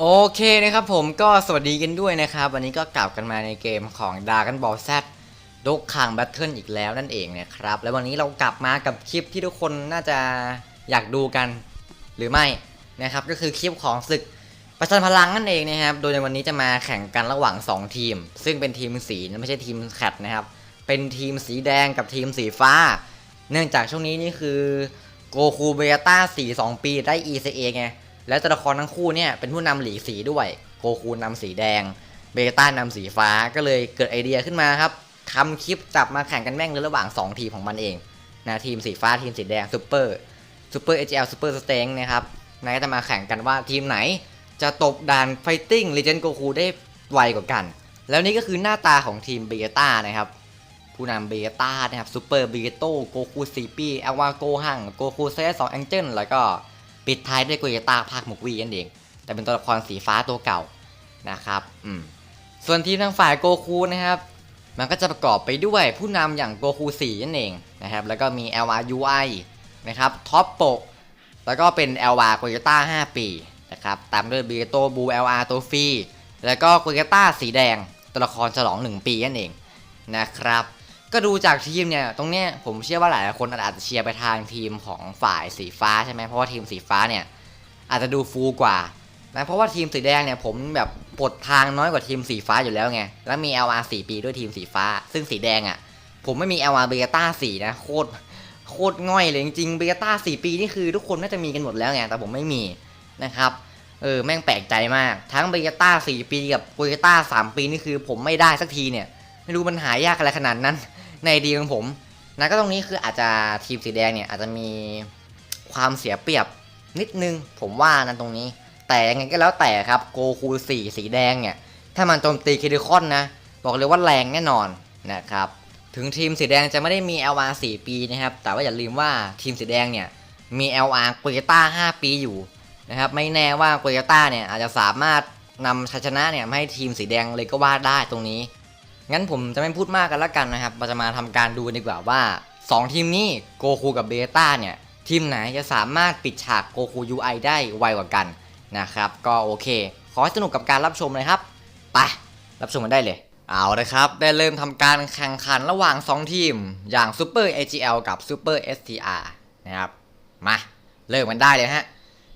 โอเคนะครับผมก็สวัสดีกันด้วยนะครับ วันนี้ก็กลับกันมาในเกมของ Dragon Ball Z ดกขังแบทเทิลอีกแล้วนั่นเองนะครับ แล้ววันนี้เรากลับมากับคลิปที่ทุกคนน่าจะอยากดูกันหรือไม่นะครับ ก็คือคลิปของศึกประชันพลังนั่นเองนะครับ โดยในวันนี้จะมาแข่งกันระหว่าง 2 ทีม ซึ่งเป็นทีมสีไม่ใช่ทีมแคทนะครับ เป็นทีมสีแดงกับทีมสีฟ้า เนื่องจากช่วงนี้นี่คือโกคูเบต้า4 2ปีได้ ECA ไง แล้วตัวละครทั้งคู่เนี่ยเป็นผู้นำหลีกสีด้วยโกคูนำสีแดง เบต้านำสีฟ้าก็เลยเกิดไอเดียขึ้นมาครับทำคลิปจับมาแข่งกันแม่งเลยระหว่าง 2 ทีมของมันเองนะทีมสีฟ้าทีมสีแดงซูเปอร์ซูเปอร์เอชเอลซูเปอร์สเต็งนะครับนายก็จะมาแข่งกันว่าทีมไหน จะตบด่านไฟติ้งลีเจนโกคูได้ไวกว่ากัน แล้วนี่ก็คือหน้าตาของทีมเบต้านะครับผู้นำเบต้านะครับซูเปอร์เบโต้โกคูซีปีเอลวาโกหังโกคูเซสองแองเจิลแล้วก็ ปิดท้ายด้วยโกเยต้าภาคมุกวีนั่นเอง แต่เป็นตัวละครสีฟ้าตัวเก่านะครับอืมส่วนทีมทางฝ่ายโกคูนะครับ มันก็จะประกอบไปด้วยผู้นำอย่างโกคู4นั่นเองนะครับ แล้วก็มี LRUI นะครับท็อปโปแล้วก็เป็น LR โกโยต้า5 ปีนะครับตามด้วยเบโตบู LR ตัวฟรีแล้วก็โกโยต้าสีแดงตัวละครฉลอง 1 ปีนั่นเองนะครับ ก็ดูจากทีมเนี่ย ตรงเนี้ยผมเชื่อว่าหลายคนอาจจะเชียร์ไปทางทีมของฝ่ายสีฟ้าใช่ไหมเพราะว่าทีมสีฟ้าเนี่ย อาจจะดูฟูลกว่านะเพราะว่าทีมสีแดงเนี่ยผมแบบปลดทางน้อยกว่าทีมสีฟ้าอยู่แล้วไง แล้วมี LR 4ปีด้วยทีมสีฟ้า ซึ่งสีแดงอะ่ะ ผมไม่มี LR เบต้า4นะ โคตรโคตรง่อยเลยจริงๆเบต้า4ปีนี่คือทุกคนน่าจะมีกันหมดแล้วไง แต่ผมไม่มีนะครับ เออแม่งแปลกใจมาก ทั้งเบต้า4ปีกับเบต้า3ปีนี่คือผมไม่ได้สักทีเนี่ย ไม่รู้มันหายากอะไรขนาดนั้น ในดีของผมนะก็ตรงนี้คืออาจจะทีมสีแดงเนี่ยอาจจะมีความเสียเปรียบนิดนึง ผมว่านะตรงนี้ แต่ยังไงก็แล้วแต่ครับโกคูสีสีแดงเนี่ย ถ้ามันโจมตีคิริคอนนะ บอกเลยว่าแรงแน่นอนนะครับ ถึงทีมสีแดงจะไม่ได้มี LR 4 ปีนะครับ แต่ว่าอย่าลืมว่าทีมสีแดงเนี่ยมี LR โกเยต้า5 ปีอยู่นะครับ ไม่แน่ว่าโกเยต้าเนี่ยอาจจะสามารถนำชัยชนะเนี่ยมาให้ทีมสีแดงเลยก็ว่าได้ตรงนี้ งั้นผมจะไม่พูดมากกันละกันนะครับเราจะมาทำการดูดีกว่าว่า 2 ทีมนี้โกคูกับเบต้าเนี่ย ทีมไหนจะสามารถปิดฉากโกคู UI ได้ไวกว่ากันนะครับ ก็โอเค ขอให้สนุกกับการรับชมเลยครับ ไป รับชมกันได้เลย เอาเลยครับ ได้เริ่มทำการแข่งขันระหว่าง 2 ทีม อย่าง Super AGL กับ Super STR นะครับ มา เริ่มกันได้เลยฮะ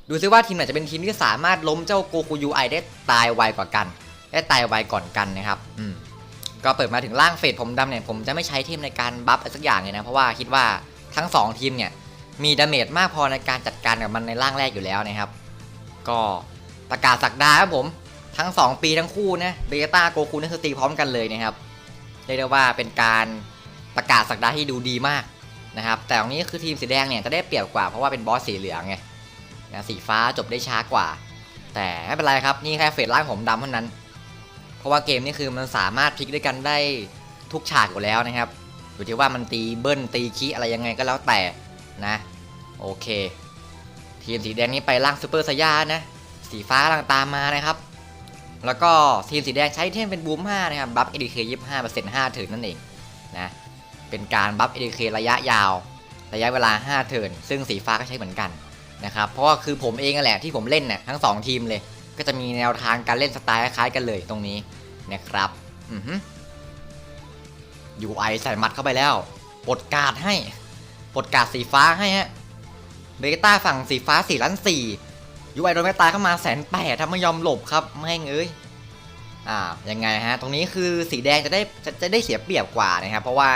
ดูซิว่าทีมไหนจะเป็นทีมที่สามารถล้มเจ้าโกคู UI ได้ตายไวกว่ากัน ได้ตายไวก่อนกันนะครับ อืม ก็เปิดมาถึงล่างเฟดผมดำเนี่ยผมจะไม่ใช้เทมในการบัฟอะไรสักอย่างเลยนะเพราะว่าคิดว่าทั้ง 2 ทีมเนี่ยมีดาเมจมากพอในการจัดการกับมันในร่างแรกอยู่แล้วนะครับ ก็ประกาศสักดาครับผมทั้ง 2 ปีทั้งคู่นะเบต้าโกคูนี่คือตีพร้อมกันเลยนะครับเรียกได้ว่าเป็นการประกาศสักดาที่ดูดีมากนะครับแต่ตรงนี้คือทีมสีแดงเนี่ยจะได้เปรียบกว่าเพราะว่าเป็นบอสสีเหลืองไงนะสีฟ้าจบได้ช้ากว่า แต่ไม่เป็นไรครับนี่แค่เฟดล่างผมดำเท่านั้น เพราะว่าเกมนี่คือมันสามารถพลิกด้วยกันได้ทุกฉากอยู่แล้วนะครับ อยู่ที่ว่ามันตีเบิ้ลตีคีอะไรยังไงก็แล้วแต่นะ โอเค ทีมสีแดงนี้ไปล่างซูเปอร์สยานะ สีฟ้ากำลังตามมานะครับ แล้วก็ทีมสีแดงใช้เทมเป็นบูม5นะครับ บัฟเอดีเคยี่ห้าเปอร์เซ็นต์ห้าเทิร์นนั่นเองนะ เป็นการบัฟเอดีเคระยะยาว ระยะเวลา 5เทิร์นซึ่งสีฟ้าก็ใช้เหมือนกันนะครับ เพราะว่าคือผมเองนั่นแหละที่ผมเล่นนี่ยทั้ง 2 ทีมเลย ก็จะมีแนวทางการเล่นสไตล์คล้ายกันเลยตรงนี้นะครับอือฮึ UI ใส่มัดเข้าไปแล้ว ปลดการ์ดให้ ปลดการ์ดสีฟ้าให้ฮะเบต้าฝั่งสีฟ้าสี่ล้านสี่ UI โดนไม่ตายเข้ามาแสนแปดถ้าไม่ยอมหลบครับแม่งเอ้ยอ่ายังไงฮะ ตรงนี้คือสีแดงจะได้จะจะได้เสียเปรียบกว่านะครับ เพราะว่า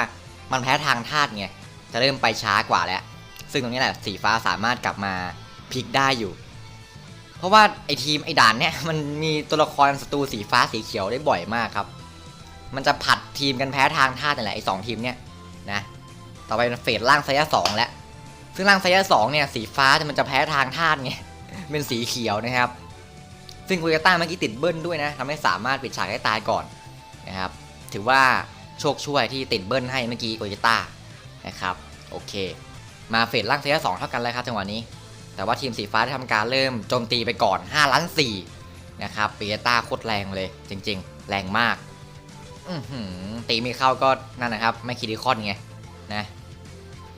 มันแพ้ทางธาตุไงจะเริ่มไปช้ากว่าแล้ว ซึ่งตรงนี้แหละสีฟ้าสามารถกลับมาพลิกได้อยู่ ราะว่าไอทีมไอด่านเนี่ยมันมีตัวละครศัตรูสีฟ้าสีเขียวได้บ่อยมากครับ มันจะผัดทีมกันแพ้ทางธาแต่แหละไอสองทีมเนี่ยนะ ต่อไปเฟสล่างไซยะสองแล้ว ซึ่งล่างไซยะสองเนี่ยสีฟ้ามันจะแพ้ทางธาไง เป็นสีเขียวนะครับ ซึ่งคุยต้าเมื่อกี้ติดเบิ้ลด้วยนะทำให้สามารถปิดฉากให้ตายก่อนนะครับ ถือว่าโชคช่วยที่ติดเบิ้ลให้เมื่อกี้โกยต้านะครับ โอเค มาเฟสล่างไซยะสองเท่ากันเลยครับจังหวะนี้ แต่ว่าทีมสีฟ้าได้ทำการเริ่มโจมตีไปก่อน 5 ล้าน4นะครับเปียต้าโคตรแรงเลย จริง ๆ แรงมากตีไม่เข้าก็นั่นนะครับไม่คิดิคอนไงนะ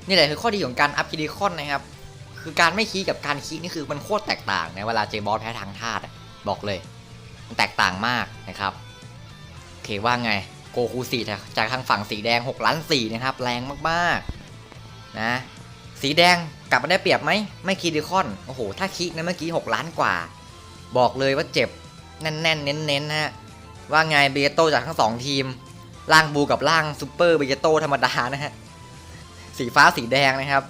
นี่แหละคือข้อดีของการอัพคิดิคอนนะครับ คือการไม่คีกับการคีนี่คือมันโคตรแตกต่างนะเวลาเจบอสแพ้ทางธาตุบอกเลย มันแตกต่างมากนะครับโอเคว่าไงโกคูสีจากทางฝั่งสีแดง 6 ล้าน4นะครับ แรงมากๆ นะ สีแดงกลับมาได้เปรียบไหมไม่คีดิคอนโอ้โห ถ้าคิกนะเมื่อกี้ 6 ล้านกว่า บอกเลยว่าเจ็บ แน่นๆเน้นๆนะฮะว่าไงเบโตจากทั้งสองทีม ล่างบูกับล่างซูเปอร์เบโตธรรมดานะฮะสีฟ้าสีแดงนะครับ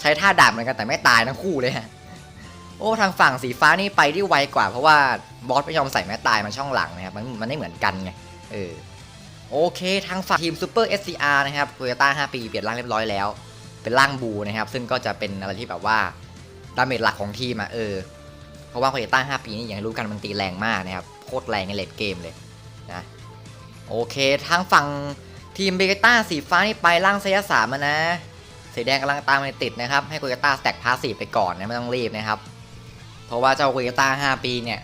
ใช้ท่าดาบเหมือนกันแต่ไม่ตายทั้งคู่เลยฮะโอ้ทางฝั่งสีฟ้านี่ไปได้ไวกว่า เพราะว่าบอสไม่ยอมใส่แม้ตายมาช่องหลังนะครับมันมันไม่เหมือนกันไงเออโอเค ทางฝั่งทีมซูเปอร์ SCR นะครับโตโยต้า5ปีเปลี่ยนร่างเรียบร้อยแล้ว เป็นร่างบูนะครับ ซึ่งก็จะเป็นอะไรที่แบบว่าดาเมจหลักของทีมอะเออ เพราะว่าโตโยต้า5ปีนี่อย่างรู้กันมันตีแรงมากนะครับ โคตรแรงในเลดเกมเลยนะโอเคทางฝั่งทีมเบเกต้าสีฟ้านี่ไปร่างเซยสามนะสีแดงกำลังตามไปติดนะครับ ให้โตโยต้าแตกพาสซีฟไปก่อนนะไม่ต้องรีบนะครับ เพราะว่าเจ้าโตโยต้า5ปีเนี่ย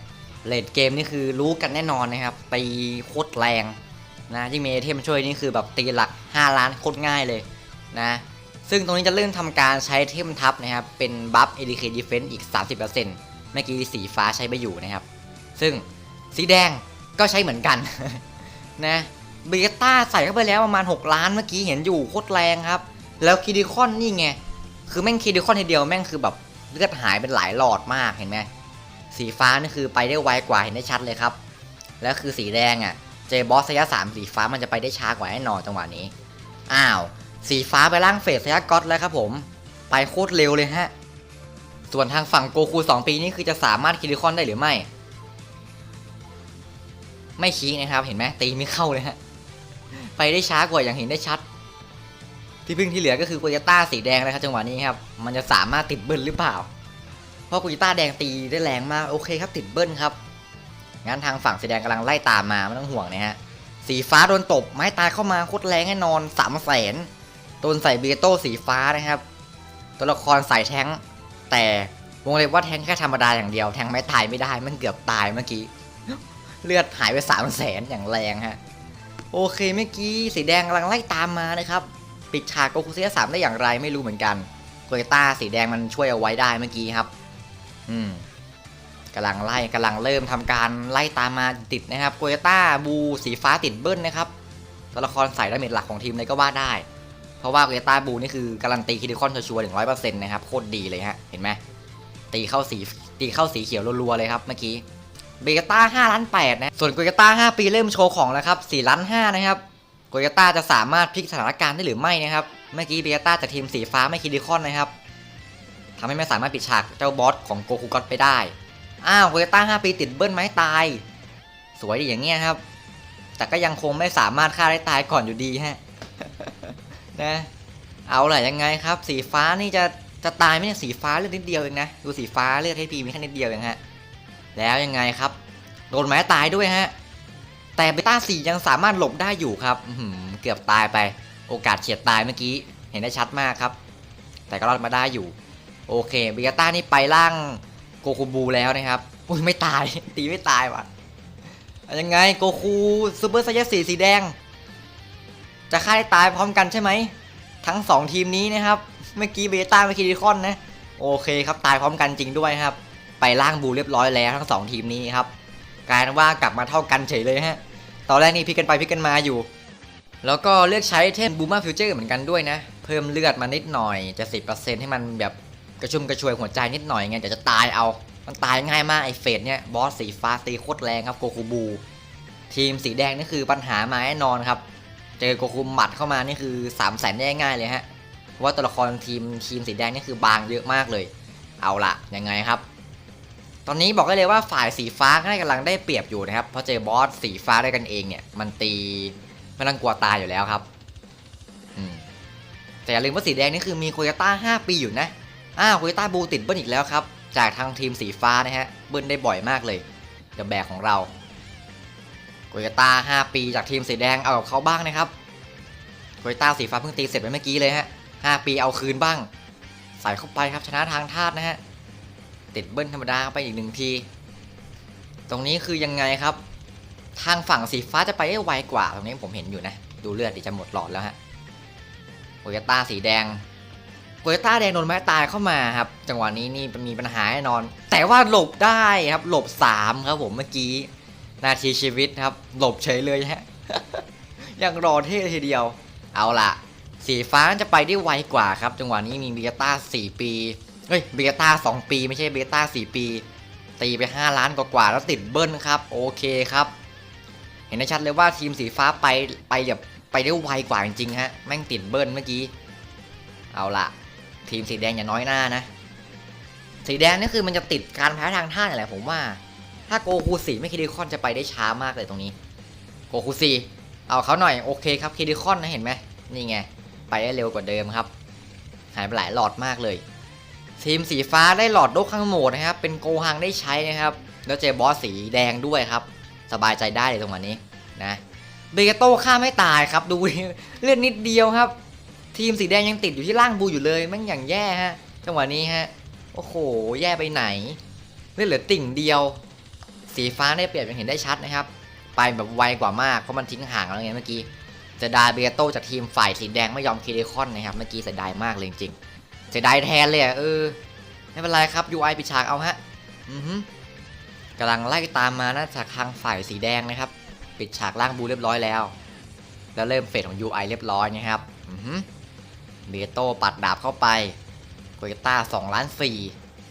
เลดเกมนี่คือรู้กันแน่นอนนะครับตีโคตรแรงนะยิ่งมีไอเทมช่วยนี่คือแบบตีหลัก 5 ล้านโคตรง่ายเลยนะ ซึ่งตรงนี้จะเริ่มทำการใช้เทมทับนะครับ เป็นบัฟ ADK Defense อีก 30%เมื่อกี้สีฟ้าใช้ไปอยู่นะครับ ซึ่งสีแดงก็ใช้เหมือนกัน นะเบต้าใส่เข้าไปแล้วประมาณ 6 ล้านเมื่อกี้เห็นอยู่โคตรแรงครับ แล้วคิดิคอนนี่ไง คือแม่งคิดิคอนทีเดียวแม่งคือแบบเลือดหายเป็นหลายหลอดมากเห็นไหมสีฟ้านี่คือไปได้ไวกว่าเห็นได้ชัดเลยครับ แล้วคือสีแดงอะเจบอสระยะ3สีฟ้ามันจะไปได้ช้ากว่าแน่นอนจังหวะนี้ อ้าว สีฟ้าไปล่างเฟสยะก๊อตแล้วครับผม ไปโคตรเร็วเลยฮะ ส่วนทางฝั่งโกคู 2 ปีนี่คือจะสามารถคิริคอนได้หรือไม่ ไม่ชี้นะครับเห็นไหมตีไม่เข้าเลยฮะ ไปได้ช้ากว่าอย่างเห็นได้ชัด ที่พึ่งที่เหลือก็คือโกยต้าสีแดงนะครับจังหวะนี้ครับ มันจะสามารถติดเบิ้ลหรือเปล่า เพราะโกยต้าแดงตีได้แรงมากโอเคครับติดเบิ้ลครับ งั้นทางฝั่งสีแดงกำลังไล่ตามมาไม่ต้องห่วงนะฮะ สีฟ้าโดนตบไม้ตายเข้ามาโคตรแรงแน่นอนสามแสน โดนใส่เบโต้สีฟ้านะครับ ตัวละครใส่แท้งแต่วงเล็บว่าแท้งแค่ธรรมดาอย่างเดียว แท้งไม้ตายไม่ได้มันเกือบตายเมื่อกี้ เลือดหายไปสามแสนอย่างแรงฮะ โอเคเมื่อกี้สีแดงกำลังไล่ตามมานะครับ ปิดฉากโกคุเซียสามได้อย่างไรไม่รู้เหมือนกันโตโยต้าสีแดงมันช่วยเอาไว้ได้เมื่อกี้ครับ อืมกำลังไล่กำลังเริ่มทำการไล่ตามมาติดนะครับโตโยต้าบูสีฟ้าติดเบิ้ลนะครับตัวละครใส่ดาเมจหลักของทีมเลยก็ว่าได้ เพราะว่าโตโยต้าบูนี่คือการันตีคิดิคอนชัวร์หนึ่งร้อยเปอร์เซ็นต์นะครับโคตรดีเลยฮะเห็นไหมตีเข้าสีตีเข้าสีเขียวรัวๆเลยครับเมื่อกี้เบต้า5ล้าน8นะส่วนโกยต้า5ปีเริ่มโชว์ของแล้วครับ4ล้าน5นะครับโกยต้าจะสามารถพลิกสถานการณ์ได้หรือไม่นะครับเมื่อกี้เบต้าจากทีมสีฟ้าไม่คิดิคอนนะครับทำให้ไม่สามารถปิดฉากเจ้าบอสของโกคูก็ไปได้อ้าวโกยต้า5ปีติดเบิ้ลไม้ตาย สวยดีอย่างเงี้ยครับ แต่ก็ยังคงไม่สามารถฆ่าได้ตายก่อนอยู่ดีฮะ นะเอาแหละยังไงครับ สีฟ้านี่จะจะตายไหมเนี่ยสีฟ้าเลือดนิดเดียวเองนะดูสีฟ้าเลือดให้พีมีแค่นิดเดียวเองฮะแล้วยังไงครับ โดนไม้ตายด้วยฮะแต่เบต้าสี่ยังสามารถหลบได้อยู่ครับอืเกือบตายไป โอกาสเฉียดตายเมื่อกี้ เห็นได้ชัดมากครับ แต่ก็รอดมาได้อยู่ โอเคเบต้านี่ไปล่างโกคูบูแล้วนะครับอุ้ยไม่ตายตีไม่ตายว่ะยังไงโกคูซูเปอร์ไซยสีสีแดง จะฆ่าได้ตายพร้อมกันใช่ไหม ทั้งสองทีมนี้นะครับ เมื่อกี้เบต้าเมื่อกี้ดิคอนนะ โอเคครับตายพร้อมกันจริงด้วยครับ ไปล่างบูเรียบร้อยแล้วทั้งสองทีมนี้ครับกลายเป็นว่ากลับมาเท่ากันเฉยเลยฮะ ตอนแรกนี่พลิกกันไปพลิกกันมาอยู่ แล้วก็เลือกใช้เทมบูมาฟิวเจอร์เหมือนกันด้วยนะ เพิ่มเลือดมานิดหน่อยจะสิให้มันแบบกระชุ่มกระชวยหัวใจนิดหน่อยไงเดี๋ยวจะตายเอา มันตายง่ายมากไอเฟสเนี่ยบอสสีฟ้าตีโคตรแรงครับโกคูบู ทีมสีแดงนี่คือปัญหามาแน่นอนครับ เจอโกคูหมัดเข้ามานี่คือ3ามแสนได้ง่ายเลยฮะเพราะว่าตัวละครทีมทีมสีแดงนี่คือบางเยอะมากเลย เอาละยังไงครับ ตอนนี้บอกได้เลยว่าฝ่ายสีฟ้าก็กำลังได้เปรียบอยู่นะครับเพราะเจอบอสสีฟ้าได้กันเองเนี่ย มันตีไม่ต้องกลัวตายอยู่แล้วครับแต่อย่าลืมว่าสีแดงนี่คือมีโคโยต้า5 ปีอยู่นะอ้าวโคโยต้าบูติดเบิ้ลอีกแล้วครับ จากทางทีมสีฟ้านะฮะ เบิ้ลได้บ่อยมากเลยเดอะแบกของเรา โคโยต้า 5 ปีจากทีมสีแดงเอากับเขาบ้างนะครับโคโยต้าสีฟ้าเพิ่งตีเสร็จไปเมื่อกี้เลยฮะ 5 ปีเอาคืนบ้าง ใส่เข้าไปครับชนะทางธาตุนะฮะ ติดเบิ้ลธรรมดาไปอีกหนึ่งที ตรงนี้คือยังไงครับ ทางฝั่งสีฟ้าจะไปได้ไวกว่า ตรงนี้ผมเห็นอยู่นะ ดูเลือดดิจะหมดหลอดแล้วฮะโตโยต้าสีแดงโกยต้าแดงโดนไม้ตายเข้ามาครับ จังหวะนี้นี่มีปัญหาแน่นอน แต่ว่าหลบได้ครับ หลบ3ครับผมเมื่อกี้ นาทีชีวิตครับ หลบเฉยเลยฮะยังรอเท่ทีเดียว เอาล่ะ สีฟ้าจะไปได้ไวกว่าครับ จังหวะนี้มีเบต้า4 ปีเฮ้ยเบต้า2 ปีไม่ใช่เบต้า4 ปี ตีไป 5 ล้านกว่าๆแล้วติดเบิ้ลครับ โอเคครับ เห็นได้ชัดเลยว่าทีมสีฟ้าไปไปแบบไปได้ไวกว่าจริงๆฮะแม่งติดเบิ้ลเมื่อกี้ เอาล่ะ ทีมสีแดงอย่าน้อยหน้านะ สีแดงนี่คือมันจะติดการแพ้ทางท่าแหละผมว่า ถ้าโกคูสีไม่คิดิคอนจะไปได้ช้ามากเลยตรงนี้ โกคูสีเอาเขาหน่อยโอเคครับคิดิคอนนะเห็นไหมนี่ไง ไปได้เร็วกว่าเดิมครับ หายไปหลายหลอดมากเลย ทีมสีฟ้าได้หลอดโดกข้างโหมดนะครับ เป็นโกฮังได้ใช้นะครับ แล้วเจอบอสสีแดงด้วยครับ สบายใจได้เลยตรงวันนี้นะเบเกโต้ฆ่าไม่ตายครับ ดูเลือดนิดเดียวครับ ทีมสีแดงยังติดอยู่ที่ล่างบูอยู่เลยแม่งอย่างแย่ฮะจังหวะนี้ฮะโอ้โห แย่ไปไหนเลือดเหลือติ่งเดียว สีฟ้าได้เปรียบอย่างเห็นได้ชัดนะครับ ไปแบบไวกว่ามากเพราะมันทิ้งห่างแล้วไงเมื่อกี้จะดายเบเกโต้จากทีมฝ่ายสีแดงไม่ยอมคีเดคอนนะครับเมื่อกี้เสียดายมากเลยจริงเสียดายแทนเลยเออไม่เป็นไรครับ UI ปิดฉากเอาฮะอือฮึกำลังไล่ตามมานะจากทางฝ่ายสีแดงนะครับ ปิดฉากล่างบูเรียบร้อยแล้ว แล้วเริ่มเฟสของ UI เรียบร้อยนะครับอือฮึเบโต้ปัดดาบเข้าไปโกเยต้า2ล้าน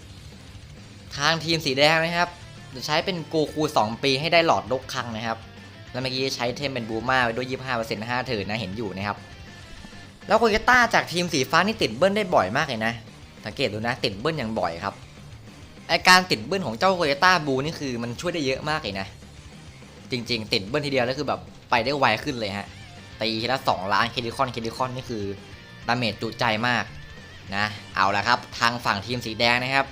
4ทางทีมสีแดงนะครับ จะใช้เป็นโกคู 2 ปีให้ได้หลอดลกคังนะครับ แล้วเมื่อกี้ใช้เทมเป็นบูมาไปด้วย 25% 5เถินนะเห็นอยู่นะครับ แล้วโกเยต้าจากทีมสีฟ้านี่ติดเบิ้ลได้บ่อยมากเลยนะ สังเกตดูนะติดเบิ้ลอย่างบ่อยครับไอการติดเบิ้ลของเจ้าโกเยต้าบูนี่คือมันช่วยได้เยอะมากเลยนะ จริง ๆ ติดเบิ้ลทีเดียวแล้วคือแบบไปได้ไวขึ้นเลยฮะตีทีละ2ล้านเคดิคอนเคดิคอนนี่คือดาเมจจุใจมากนะ เอาละครับ ทางฝั่งทีมสีแดงนะครับ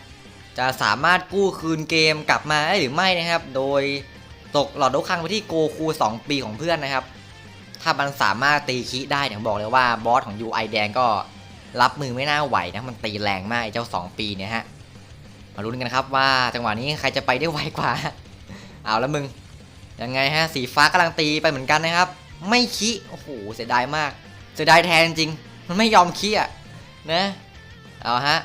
จะสามารถกู้คืนเกมกลับมาได้หรือไม่นะครับ โดยตกหลอดลูกครั้งไปที่โกคู 2 ปีของเพื่อนนะครับ ถ้ามันสามารถตีคิได้เนี่ยบอกเลยว่าบอสของ UI แดงก็รับมือไม่น่าไหวนะ มันตีแรงมากไอเจ้า 2 ปีเนี่ยฮะ มาลุ้นกันครับว่าจังหวะนี้ใครจะไปได้ไวกว่า เอาแล้วมึง ยังไงฮะ สีฟ้ากำลังตีไปเหมือนกันนะครับ ไม่คิโอ้โหเสียดายมาก เสียดายแทนจริง มันไม่ยอมคิอะนะ เอาฮะ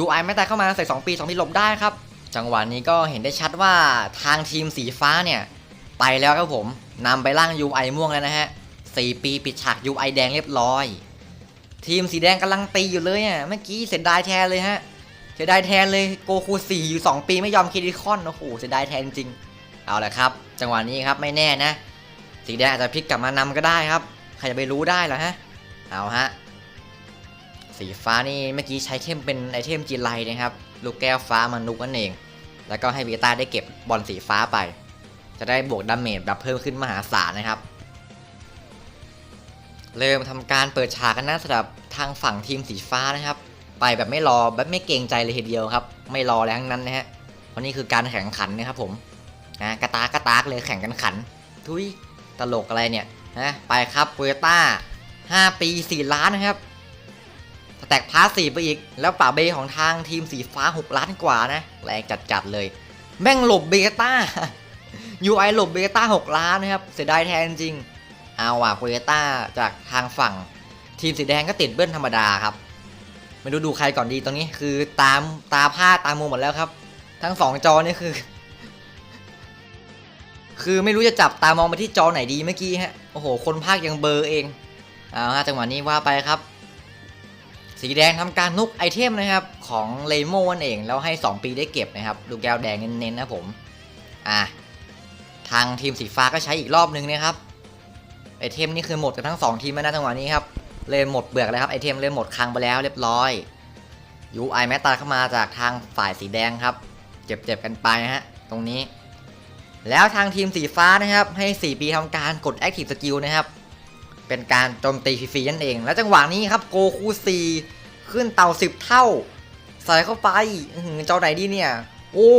UI ไม่แต่เข้ามาใส่2ปี2ปีหลบได้ครับ จังหวะนี้ก็เห็นได้ชัดว่าทางทีมสีฟ้าเนี่ย ไปแล้วครับผมนำไปล่าง UI ม่วงแล้วนะฮะ4ปีปิดฉาก UI แดงเรียบร้อย ทีมสีแดงกำลังตีอยู่เลยอะเมื่อกี้เสียดายแทนเลยฮะเสียดายแทนเลยโกคู4อยู่ 2 ปีไม่ยอมคิดิคอนโอ้โหเสียดายแทนจริงเอาละครับ จังหวะนี้ครับไม่แน่นะ สีแดงอาจจะพลิกกลับมานำก็ได้ครับ ใครจะไปรู้ได้ล่ะฮะ เอาฮะ สีฟ้านี่เมื่อกี้ใช้เทมเป็นไอเทมจีไลนะครับ ลูกแก้วฟ้ามันนุกนั่นเอง แล้วก็ให้เบต้าได้เก็บบอลสีฟ้าไป จะได้บวกดาเมจแบบเพิ่มขึ้นมหาศาลนะครับ เริ่มทำการเปิดฉากกันนะสำหรับทางฝั่งทีมสีฟ้านะครับ ไปแบบไม่รอแบบไม่เกรงใจเลยทีเดียวครับ ไม่รอแล้วทั้งนั้นนะฮะเพราะนี่คือการแข่งขันนะครับผมนะกระตากกระตากเลยแข่งกันขัน ทุยตลกอะไรเนี่ยนะไปครับโตโยต้า5ปี 4 ล้านนะครับ สแต็กพาสีไปอีก แล้วป่าเบของทางทีมสีฟ้า 6 ล้านกว่านะแรงจัดๆเลย แม่งหลบเบต้า UI หลบเบต้า 6 ล้านนะครับ เสียดายแทนจริง เอาว่ะโตต้าจากทางฝั่ง ทีมสีแดงก็ติดเบิ้ลธรรมดาครับไม่รู้ดูใครก่อนดีตรงนี้คือตามตาผ้าตามมุมหมดแล้วครับ ทั้งสองจอนี่คือ คือไม่รู้จะจับตามองไปที่จอไหนดีเมื่อกี้ฮะโอ้โห คนภาคยังเบอร์เองเอาฮะจังหวะนี้ว่าไปครับ สีแดงทำการนุกไอเทมนะครับของเลโมนั่นเอง แล้วให้ 2 ปีได้เก็บนะครับลูกแก้วแดงเน้นๆนะผมอะทางทีมสีฟ้าก็ใช้อีกรอบนึงนะครับไอเทมนี่คือหมดกันทั้ง 2 ทีมแล้วนะจังหวะนี้ครับเลยหมดเบือกแล้วครับไอเทมเลยหมดคังไปแล้วเรียบร้อย UI แมตตาเข้ามาจากทางฝ่ายสีแดงครับ เจ็บๆกันไปฮะตรงนี้ แล้วทางทีมสีฟ้านะครับให้ 4 ปีทำการกด Active Skill นะครับ เป็นการโจมตีฟรีๆนั่นเอง แล้วจังหวะนี้ครับโกคู4ขึ้นเต่า10เท่า ใส่เข้าไปเจ้าไหนดีเนี่ย โอ้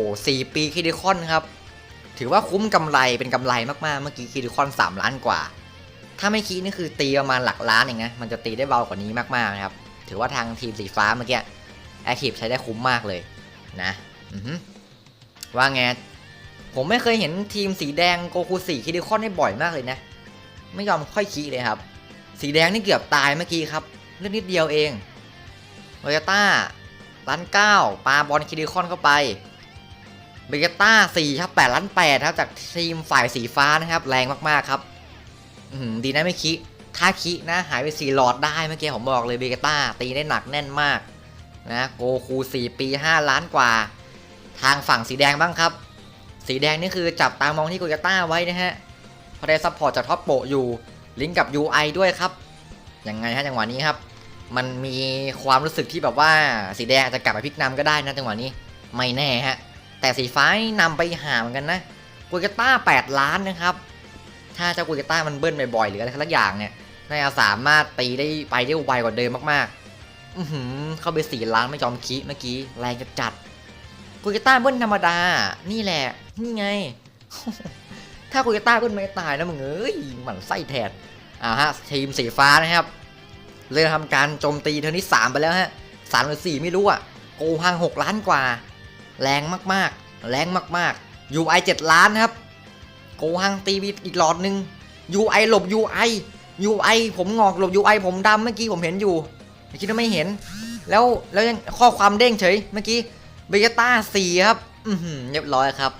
4ปีคิดิคอนครับ ถือว่าคุ้มกำไรเป็นกำไรมากๆ เมื่อกี้คิดิคอน3ล้านกว่า ถ้าไม่คิดนี่คือตีประมาณหลักล้านเองนะมันจะตีได้เบากว่านี้มากๆนะครับ ถือว่าทางทีมสีฟ้าเมื่อกี้แอคทีฟใช้ได้คุ้มมากเลยนะว่าไงผมไม่เคยเห็นทีมสีแดงโกคูสีคิดิคอนได้บ่อยมากเลยนะ ไม่ยอมค่อยคีเลยครับ สีแดงนี่เกือบตายเมื่อกี้ครับเลือดนิดเดียวเองโตโยต้าล้านเก้าปาบอลคิดิคอนเข้าไปเบเกต้าสี่ครับแปดล้านแปดครับ จากทีมฝ่ายสีฟ้านะครับ แรงมากๆครับอืดีนะไม่คิถ้าคินะ หายไปสี่หลอดได้เมื่อกี้ผมบอกเลยเบเกต้าตีได้หนักแน่นมากนะโกคูสี่ปี5ล้านกว่า ทางฝั่งสีแดงบ้างครับ สีแดงนี่คือจับตามองที่โกโยต้าไว้นะฮะ เพราะได้ซัพพอร์ตจากท็อปโปะอยู่ลิงก์กับ UI ด้วยครับยังไงฮะจังหวะนี้ครับ มันมีความรู้สึกที่แบบว่าสีแดงอาจจะกลับมาพลิกนำก็ได้นะจังหวะนี้ไม่แน่ฮะแต่สีฟ้านำไปหาเหมือนกันนะกุยกต้า 8 ล้านนะครับ ถ้าเจ้ากุยกต้ามันเบิ้ลบ่อยๆหรืออะไรสักอย่างเนี่ยน่าจะสามารถตีได้ไปได้ไวกว่าเดิมมากๆ อือหือเข้าไปสี่ล้านไม่ยอมคิเมื่อกี้แรงจัดจัดกุยกต้าเบิ้ลธรรมดา นี่แหละ นี่ไง ถ้ากุยกต้าเบิ้ลไม่ตายนะมึงเอ้ยหมันไส้แทนอ่าฮะทีมสีฟ้านะครับเริ่มทำการโจมตีเทอร์นที่3ไปแล้วฮะสามหรือสี่ไม่รู้อะโกหัง6ล้านกว่า แรงมากๆ แรงมากๆ UI 7 ล้านครับ โกหังตีบีอีกหลอดหนึ่ง UI หลบ UI UI ผมงอกหลบ UI ผมดำเมื่อกี้ผมเห็นอยู่คิดว่าไม่เห็น แล้วแล้วยังข้อความเด้งเฉยเมื่อกี้เบต้า4ครับ อือหือเรียบร้อยครับ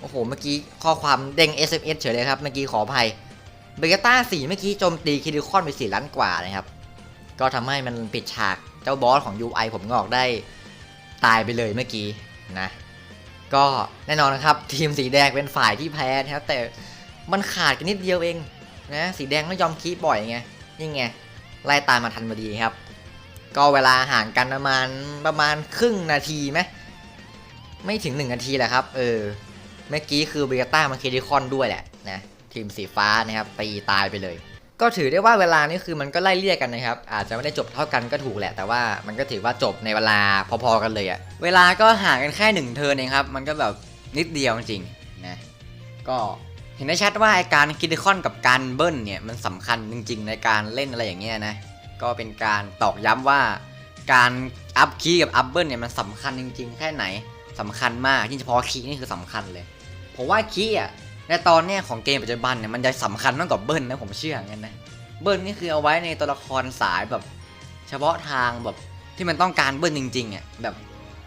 โอ้โห เมื่อกี้ข้อความเด้ง SMS เฉยเลยครับ เมื่อกี้ขออภัยเบเกต้า4เมื่อกี้โจมตีคิดิคอนไป4ล้านกว่านะครับ ก็ทำให้มันปิดฉากเจ้าบอสของ UI ผมงอกได้ตายไปเลยเมื่อกี้นะ ก็แน่นอนนะครับ ทีมสีแดงเป็นฝ่ายที่แพ้นะครับ แต่มันขาดกันนิดเดียวเองนะสีแดงไม่ยอมคีบบ่อยไงนี่ไงไล่ตามมาทันพอดีครับ ก็เวลาห่างกันประมาณประมาณครึ่งนาทีไหมไม่ถึง1นาทีแหละครับ เออ เมื่อกี้คือเบต้ามาเคดิคอนด้วยแหละนะทีมสีฟ้านะครับตีตายไปเลย ก็ถือได้ว่าเวลานี่คือมันก็ไล่เลี่ยกันนะครับ อาจจะไม่ได้จบเท่ากันก็ถูกแหละ แต่ว่ามันก็ถือว่าจบในเวลาพอๆกันเลยอะเวลาก็ห่างกันแค่หนึ่งเทิร์นเองครับ มันก็แบบนิดเดียวจริงๆนะก็เห็นได้ชัดว่าไอการคิดคอนกับการเบิ้ลเนี่ยมันสำคัญจริง ๆ ในการเล่นอะไรอย่างเงี้ยนะก็เป็นการตอกย้ำว่าการอัพคีย์กับอัพเบิ้ลเนี่ยมันสำคัญจริง ๆ แค่ไหน สำคัญมากยิ่งเฉพาะคีย์นี่คือสำคัญเลยผมว่าคีย์อะในตอนเนี้ยของเกมปัจจุบันเนี่ยมันจะสำคัญมากกว่าเบิ้ลนะผมเชื่ออย่างนั้นนะเบิ้ลนี่คือเอาไว้ในตัวละครสายแบบ เฉพาะทางแบบที่มันต้องการเบิ้ลจริงๆอะแบบ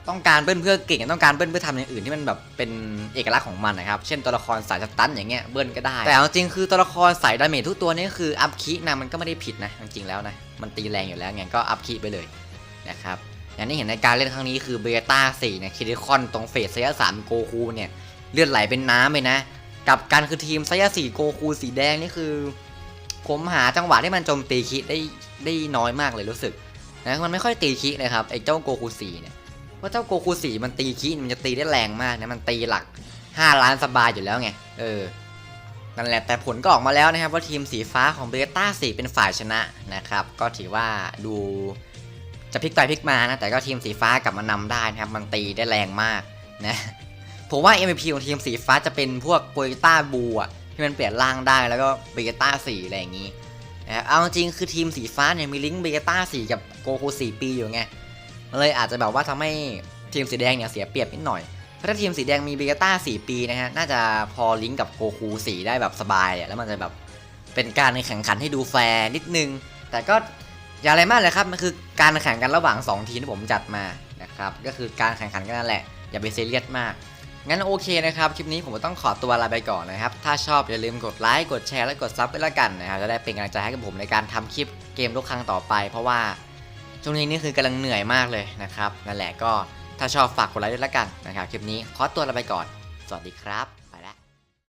ต้องการเบิ้ลเพื่อเก่งต้องการเบิ้ลเพื่อทำอย่างอื่นที่มันแบบเป็นเอกลักษณ์ของมันนะครับ เช่นตัวละครสายสตันอย่างเงี้ยเบิ้ลก็ได้ แต่เอาจริงคือตัวละครสายดาเมจทุกตัวนี่คืออัพคีนะมันก็ไม่ได้ผิดนะจริงๆแล้วนะมันตีแรงอยู่แล้วไงก็อัพคีไปเลยนะครับ อย่างที่เห็นในการเล่นครั้งนี้คือเบต้า4เนี่ยคิริคอนตรงเฟสเซียสามโกคูเนี่ยเลือดไหลเป็นน้ำเลยนะ กับการคือทีมไซยาสี่โกคูสีแดงนี่คือ ผมหาจังหวะที่มันโจมตีคิได้ได้น้อยมากเลยรู้สึกนะมันไม่ค่อยตีคิเลยครับไอ้เจ้าโกคูสี่เนี่ยเพราะเจ้าโกคูสี่มันตีคิมันจะตีได้แรงมากนะมันตีหลัก5ล้านสบายอยู่แล้วไงเออนั่นแหละแต่ผลก็ออกมาแล้วนะครับว่าทีมสีฟ้าของเบต้าสี่เป็นฝ่ายชนะนะครับ ก็ถือว่าดู จะพลิกไปพลิกมานะ แต่ก็ทีมสีฟ้ากลับมานำได้นะครับ มันตีได้แรงมากนะ ผมว่า MVP ของทีมสีฟ้าจะเป็นพวกโปรต้าบูอะที่มันเปลี่ยนร่างได้แล้วก็เบต้าสีอะไรอย่างนี้นะครับเอาจริงคือทีมสีฟ้าเนี่ยมีลิงก์เบต้าสีกับโกคูสี่ปีอยู่ไงมันเลยอาจจะแบบว่าทำให้ทีมสีแดงเนี่ยเสียเปรียบนิดหน่อยเพราะถ้าทีมสีแดงมีเบต้าสี่ปีนะฮะน่าจะพอลิงก์กับโกคูสีได้แบบสบายอะแล้วมันจะแบบเป็นการแข่งขันให้ดูแฟร์นิดนึง แต่ก็ อย่าอะไรมากเลยครับมันคือการแข่งกันระหว่างสองทีมที่ผมจัดมานะครับก็คือการแข่งขันกันนั่นแหละ อย่าไปเซเรียสมาก งั้นโอเคนะครับ คลิปนี้ผมต้องขอตัวลาไปก่อนนะครับ ถ้าชอบอย่าลืมกดไลค์กดแชร์และกดซับไปละกันนะครับจะได้เป็นกำลังใจให้กับผมในการทำคลิปเกมทุกครั้งต่อไป เพราะว่าช่วงนี้นี่คือกำลังเหนื่อยมากเลยนะครับนั่นแหละก็ถ้าชอบฝากกดไลค์ด้วยละกันนะครับคลิปนี้ขอตัวลาไปก่อน สวัสดีครับ